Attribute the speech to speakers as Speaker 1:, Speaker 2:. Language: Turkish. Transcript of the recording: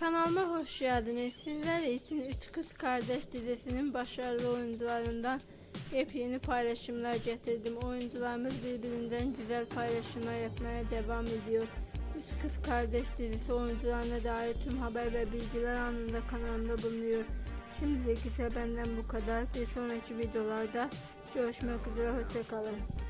Speaker 1: Kanalıma hoş geldiniz. Sizler için Üç Kız Kardeş dizisinin başarılı oyuncularından yepyeni paylaşımlar getirdim. Oyuncularımız birbirinden güzel paylaşımlar yapmaya devam ediyor. Üç Kız Kardeş dizisi oyuncularına dair tüm haber ve bilgiler anında kanalımda bulunuyor. Şimdilik ise benden bu kadar. Bir sonraki videolarda görüşmek üzere. Hoşçakalın.